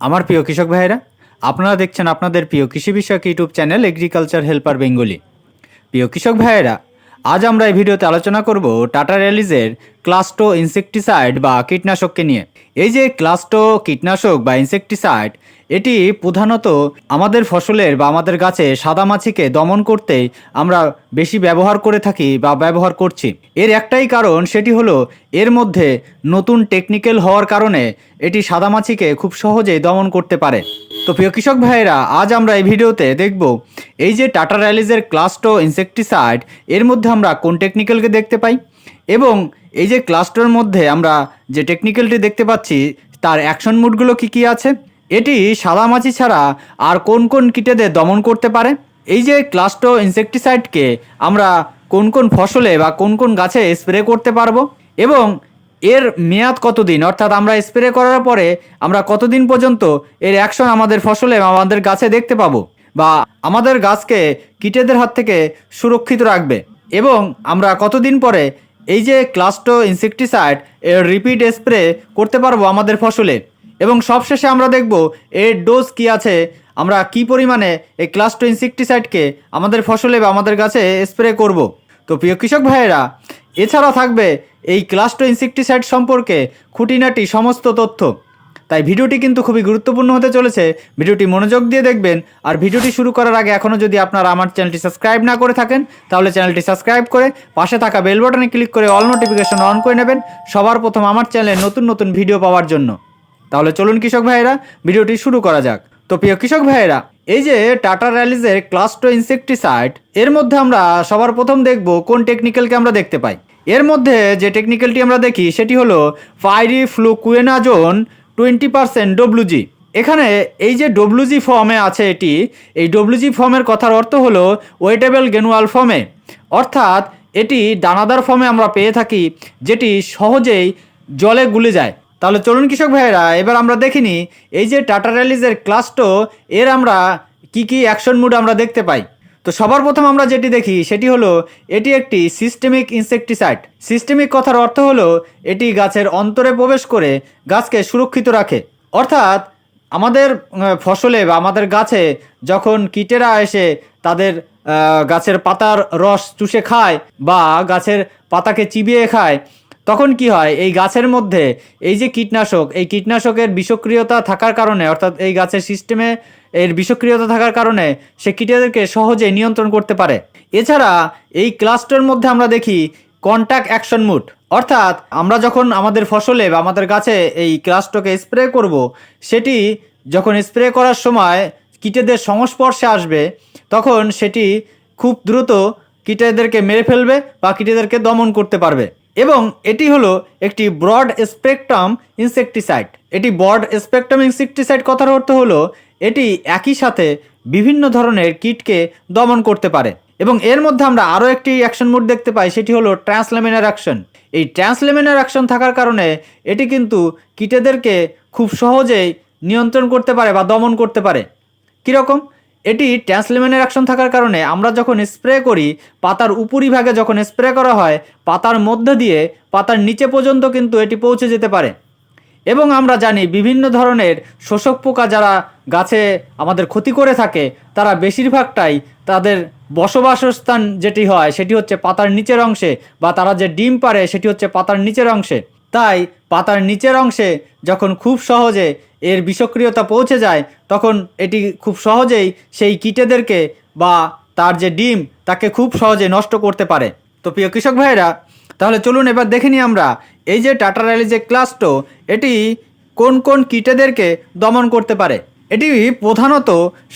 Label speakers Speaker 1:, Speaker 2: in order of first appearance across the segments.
Speaker 1: আমার প্রিয় কৃষক ভাইয়েরা, আপনারা দেখছেন আপনাদের প্রিয় কৃষি বিষয়ক YouTube channel agriculture helper Bengali. প্রিয় কৃষক ভাইয়েরা, আজ আমরা এই ভিডিওতে আলোচনা করব টাটা র্যালিজের ক্লাস্টো ইনসেকটিসাইড বা কীটনাশককে নিয়ে। এই যে ক্লাস্টো কীটনাশক বা ইনসেকটিসাইড, এটি প্রধানত আমাদের ফসলের বা আমাদের গাছে সাদামাছিকে দমন করতে আমরা বেশি ব্যবহার করে থাকি বা ব্যবহার করছি। এর একটাই কারণ সেটি হলো, এর মধ্যে নতুন টেকনিক্যাল হওয়ার কারণে এটি সাদামাছিকে খুব সহজেই দমন করতে পারে। তো প্রিয় কৃষক ভাইয়েরা, আজ আমরা এই ভিডিওতে দেখব, এই যে টাটা র্যালিজের ক্লাস্টো ইনসেকটিসাইড, এর মধ্যে আমরা কোন টেকনিক্যালকে দেখতে পাই? এবং এই যে ক্লাস্টোর মধ্যে আমরা যে টেকনিক্যালটি দেখতে পাচ্ছি, তার অ্যাকশন মুডগুলো কি কি আছে? এটি সাদামাছি ছাড়া আর কোন কোন কীটেদের দমন করতে পারে? এই যে ক্লাস্টো ইনসেকটিসাইডকে আমরা কোন কোন ফসলে বা কোন কোন গাছে স্প্রে করতে পারব? এবং এর মেয়াদ কতদিন? অর্থাৎ আমরা স্প্রে করার পরে আমরা কতদিন পর্যন্ত এর অ্যাকশন আমাদের ফসলে আমাদের গাছে দেখতে পাবো? বা আমাদের গাছকে কীটেদের হাত থেকে সুরক্ষিত রাখবে? এবং আমরা কতদিন পরে এই যে ক্লাস্টো ইনসেকটিসাইড, এর রিপিট স্প্রে করতে পারব আমাদের ফসলে। এবং সবশেষে আমরা দেখব এর ডোজ কি আছে। আমরা কি পরিমাণে এই ক্লাস্টো ইনসেকটিসাইডকে আমাদের ফসলে বা আমাদের গাছে স্প্রে করব। তো প্রিয় কৃষক ভাইয়েরা, এছাড়া থাকবে এই ক্লাস্টো ইনসেকটিসাইড সম্পর্কে খুঁটিনাটি সমস্ত তথ্য। তাই ভিডিওটি কিন্তু খুবই গুরুত্বপূর্ণ হতে চলেছে। ভিডিওটি মনোযোগ দিয়ে দেখবেন। আর ভিডিওটি শুরু করার আগে এখনও যদি আপনারা আমার চ্যানেলটি সাবস্ক্রাইব না করে থাকেন, তাহলে চ্যানেলটি সাবস্ক্রাইব করে পাশে থাকা বেল বাটনে ক্লিক করে অল নোটিফিকেশন অন করে নেবেন সবার প্রথম আমার চ্যানেলে নতুন নতুন ভিডিও পাওয়ার জন্য। তাহলে চলুন কৃষক ভাইয়েরা, ভিডিওটি শুরু করা যাক। তো প্রিয় কৃষক ভাইয়েরা, এই যে টাটা র্যালিজের ক্লাস্টো ইনসেকটিসাইড, এর মধ্যে আমরা সবার প্রথম দেখব কোন টেকনিক্যালকে আমরা দেখতে পাই। এর মধ্যে যে টেকনিক্যালটি আমরা দেখি, সেটি হলো ফাইরি ফ্লুকুয়েনাজোন টোয়েন্টি পার্সেন্ট ডব্লুজি এখানে এই যে ডব্লুজি ফর্মে আছে এটি, এই ডব্লুজি ফর্মের কথার অর্থ হলো ওয়েটেবল গেনুয়াল ফর্মে। অর্থাৎ এটি দানাদার ফর্মে আমরা পেয়ে থাকি, যেটি সহজেই জলে গুলে যায়। তাহলে চলুন কৃষক ভাইয়েরা, এবার আমরা দেখিনি এই যে টাটা র্যালিজের ক্লাসটো, এর আমরা কি কি অ্যাকশন মুড আমরা দেখতে পাই। তো সবার প্রথম আমরা যেটি দেখি সেটি হলো, এটি একটি সিস্টেমিক ইনসেকটিসাইড সিস্টেমিক কথার অর্থ হলো, এটি গাছের অন্তরে প্রবেশ করে গাছকে সুরক্ষিত রাখে। অর্থাৎ, আমাদের ফসলে বা আমাদের গাছে যখন কীটেরা এসে তাদের গাছের পাতার রস চুষে খায় বা গাছের পাতাকে চিবিয়ে খায় তখন কি হয়? এই গাছের মধ্যে এই যে কীটনাশক, এই কীটনাশকের বিষক্রিয়তা থাকার কারণে, অর্থাৎ এই গাছের সিস্টেমে এর বিষক্রিয়তা থাকার কারণে সে কীটেদেরকে সহজে নিয়ন্ত্রণ করতে পারে। এছাড়া এই ক্লাস্টার মধ্যে আমরা দেখি কন্ট্যাক্ট অ্যাকশন মুড অর্থাৎ আমরা যখন আমাদের ফসলে বা আমাদের গাছে এই ক্লাস্টকে স্প্রে করব, সেটি যখন স্প্রে করার সময় কীটেদের সংস্পর্শে আসবে, তখন সেটি খুব দ্রুত কীটেদেরকে মেরে ফেলবে বা কীটেদেরকে দমন করতে পারবে। এবং এটি হলো একটি ব্রড স্পেকট্রাম ইনসেকটিসাইড। এটি ব্রড স্পেকট্রাম ইনসেকটিসাইড কথার অর্থ হলো এটি একই সাথে বিভিন্ন ধরনের কীটকে দমন করতে পারে। এবং এর মধ্যে আমরা আরও একটি অ্যাকশন মোড দেখতে পাই, সেটি হলো ট্রান্সলেমিনার অ্যাকশন। এই ট্রান্সলেমিনার অ্যাকশন থাকার কারণে এটি কিন্তু কীটেদেরকে খুব সহজেই নিয়ন্ত্রণ করতে পারে বা দমন করতে পারে। কীরকম? এটি ট্রান্সলেমেনের অ্যাকশন থাকার কারণে আমরা যখন স্প্রে করি, পাতার উপরিভাগে যখন স্প্রে করা হয়, পাতার মধ্যে দিয়ে পাতার নিচে পর্যন্ত কিন্তু এটি পৌঁছে যেতে পারে। এবং আমরা জানি বিভিন্ন ধরনের শোষক পোকা যারা গাছে আমাদের ক্ষতি করে থাকে, তারা বেশিরভাগটাই তাদের বসবাসস্থান যেটি হয়, সেটি হচ্ছে পাতার নিচের অংশে বা তারা যে ডিম পারে সেটি হচ্ছে পাতার নিচের অংশে। তাই পাতার নিচের অংশে যখন খুব সহজে এর বিষক্রিয়তা পৌঁছে যায়, তখন এটি খুব সহজেই সেই কীটেদেরকে বা তার যে ডিম, তাকে খুব সহজে নষ্ট করতে পারে। তো প্রিয় কৃষক ভাইয়েরা, তাহলে চলুন এবার দেখে নিই আমরা, এই যে টাটা র্যালি যে ক্লাসটো, এটি কোন কোন কীটেদেরকে দমন করতে পারে? এটি প্রধানত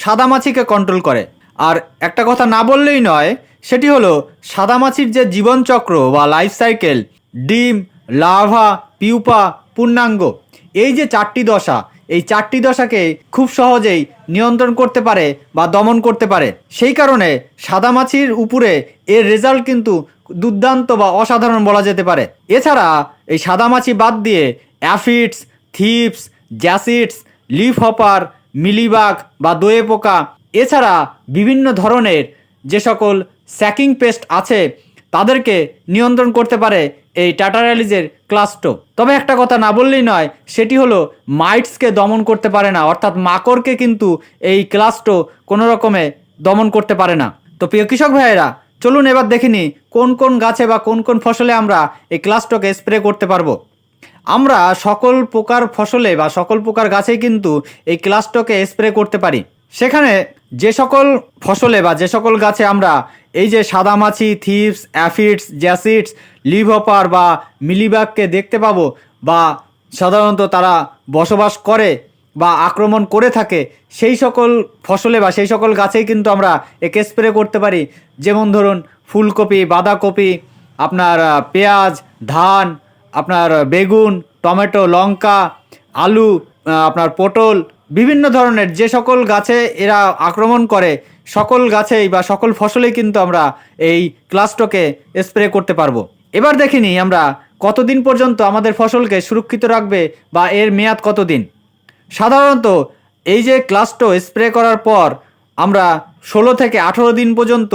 Speaker 1: সাদামাছিকে কন্ট্রোল করে। আর একটা কথা না বললেই নয়, সেটি হলো সাদামাছির যে জীবনচক্র বা লাইফ সাইকেল ডিম লাভা পিউপা পূর্ণাঙ্গ, এই যে চারটি দশা এই চারটি দশাকে খুব সহজেই নিয়ন্ত্রণ করতে পারে বা দমন করতে পারে। সেই কারণে সাদামাছির উপরে এর রেজাল্ট কিন্তু দুর্দান্ত বা অসাধারণ বলা যেতে পারে। এছাড়া এই সাদামাছি বাদ দিয়ে aphids, thrips, jassids, leaf hopper, mealybug বা দোয়ে পোকা, এছাড়া বিভিন্ন ধরনের যে সকল স্যাকিং পেস্ট আছে, তাদেরকে নিয়ন্ত্রণ করতে পারে এই টাটা র্যালিজের ক্লাস্টো তবে একটা কথা না বললেই নয়, সেটি হলো মাইটসকে দমন করতে পারে না, অর্থাৎ মাকড়কে কিন্তু এই ক্লাস্টো কোনো রকমে দমন করতে পারে না। তো প্রিয় কৃষক ভাইয়েরা, চলুন এবার দেখিনি কোন কোন গাছে বা কোন কোন ফসলে আমরা এই ক্লাস্টোকে স্প্রে করতে পারব। আমরা সকল প্রকার ফসলে বা সকল প্রকার গাছেই কিন্তু এই ক্লাস্টকে স্প্রে করতে পারি। সেখানে যে সকল ফসলে বা যে সকল গাছে আমরা এই যে সাদামাছি থিপস অ্যাফিডস, জ্যাসিডস, লিভপার বা মিলিবাগকে দেখতে পাবো বা সাধারণত তারা বসবাস করে বা আক্রমণ করে থাকে, সেই সকল ফসলে বা সেই সকল গাছেই কিন্তু আমরা একে স্প্রে করতে পারি। যেমন ধরুন ফুলকপি, বাঁধাকপি, আপনার পেঁয়াজ, ধান, আপনার বেগুন, টমেটো, লঙ্কা, আলু আপনার পটল বিভিন্ন ধরনের যে সকল গাছে এরা আক্রমণ করে, সকল গাছেই বা সকল ফসলেই কিন্তু আমরা এই ক্লাস্টকে স্প্রে করতে পারব। এবার দেখিনি আমরা কতদিন পর্যন্ত আমাদের ফসলকে সুরক্ষিত রাখবে বা এর মেয়াদ কতদিন। সাধারণত এই যে ক্লাস্টো স্প্রে করার পর আমরা ষোলো থেকে আঠেরো দিন পর্যন্ত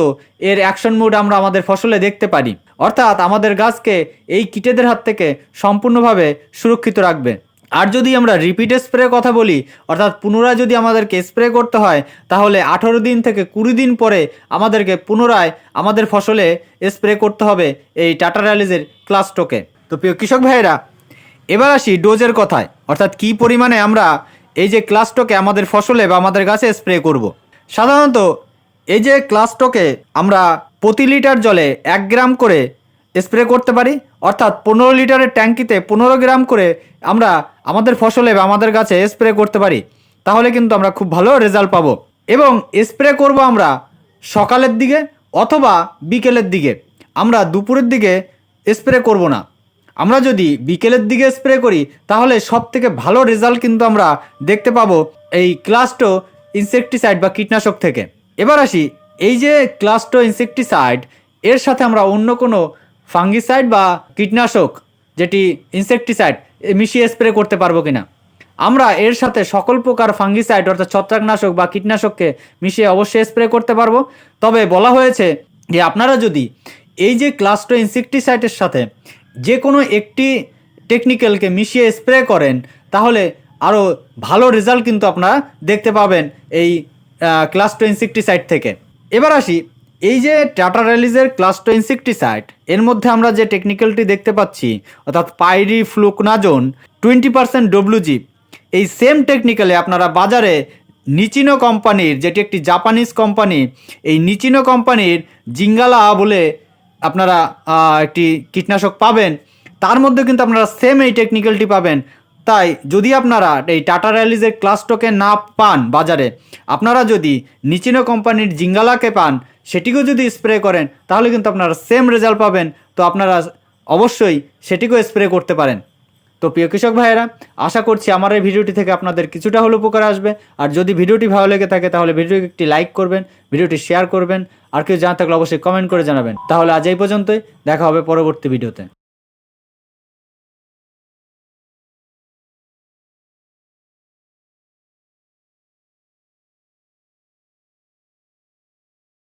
Speaker 1: এর অ্যাকশন মুড আমরা আমাদের ফসলে দেখতে পারি। অর্থাৎ আমাদের গাছকে এই কীটেদের হাত থেকে সম্পূর্ণভাবে সুরক্ষিত রাখবে। আর যদি আমরা রিপিট স্প্রে কথা বলি, অর্থাৎ পুনরায় যদি আমাদেরকে স্প্রে করতে হয়, তাহলে আঠেরো দিন থেকে কুড়ি দিন পরে আমাদেরকে পুনরায় আমাদের ফসলে স্প্রে করতে হবে এই টাটা র্যালিজের ক্লাস্টোকে তো প্রিয় কৃষক ভাইয়েরা, এবার আসি ডোজের কথায় অর্থাৎ কি পরিমাণে আমরা এই যে ক্লাস্টোকে আমাদের ফসলে বা আমাদের গাছে স্প্রে করব। সাধারণত এই যে ক্লাস্টোকে আমরা প্রতি লিটার জলে এক গ্রাম করে স্প্রে করতে পারি? অর্থাৎ পনেরো লিটারের ট্যাঙ্কিতে পনেরো গ্রাম করে আমরা আমাদের ফসলে বা আমাদের গাছে স্প্রে করতে পারি। তাহলে কিন্তু আমরা খুব ভালো রেজাল্ট পাবো। এবং স্প্রে করব আমরা সকালের দিকে অথবা বিকেলের দিকে। আমরা দুপুরের দিকে স্প্রে করব না। আমরা যদি বিকেলের দিকে স্প্রে করি, তাহলে সব থেকে ভালো রেজাল্ট কিন্তু আমরা দেখতে পাবো এই ক্লাস্টো ইনসেকটিসাইড বা কীটনাশক থেকে। এবার আসি, এই যে ক্লাস্টো ইনসেকটিসাইড, এর সাথে আমরা অন্য কোনো ফাঙ্গিসাইড বা কীটনাশক, যেটি ইনসেকটিসাইড মিশিয়ে স্প্রে করতে পারব কিনা? আমরা এর সাথে সকল প্রকার ফাঙ্গিসাইড, অর্থাৎ ছত্রাকনাশক বা কীটনাশককে মিশিয়ে অবশ্যই স্প্রে করতে পারব। তবে বলা হয়েছে যে আপনারা যদি এই যে ক্লাস্টো ইনসেকটিসাইডের সাথে যে কোনো একটি টেকনিক্যালকে মিশিয়ে স্প্রে করেন, তাহলে আরও ভালো রেজাল্ট কিন্তু আপনারা দেখতে পাবেন এই ক্লাস্টো ইনসেকটিসাইড থেকে। এবার আসি এই যে টাটা রিলিজের ক্লাস্টো ইনসেকটিসাইড এর মধ্যে আমরা যে টেকনিক্যালটি দেখতে পাচ্ছি, অর্থাৎ pyrifluquinazon twenty percent WG এই সেম টেকনিক্যালে আপনারা বাজারে নিচিনো কোম্পানির যেটি একটি জাপানিজ কোম্পানি এই নিচিনো কোম্পানির জিঙ্গালা বলে আপনারা একটি কীটনাশক পাবেন। তার মধ্যে কিন্তু আপনারা সেম এই টেকনিক্যালটি পাবেন। তাই যদি আপনারা এই টাটা র্যালিজের ক্লাসটোকে না পান বাজারে, আপনারা যদি নিচিনো কোম্পানির জিঙ্গালাকে পান, সেটিকেও যদি স্প্রে করেন, তাহলে কিন্তু আপনারা সেম রেজাল্ট পাবেন। তো আপনারা অবশ্যই সেটিকেও স্প্রে করতে পারেন। তো প্রিয় কৃষক ভাইয়েরা, আশা করছি আমার এই ভিডিওটি থেকে আপনাদের কিছুটা হলেও উপকার আসবে। আর যদি ভিডিওটি ভালো লেগে থাকে, তাহলে ভিডিওটি একটি লাইক করবেন, ভিডিওটি শেয়ার করবেন। আর কেউ জানা থাকলে অবশ্যই কমেন্ট করে জানাবেন। তাহলে আজ এই পর্যন্তই, দেখা হবে পরবর্তী ভিডিওতে।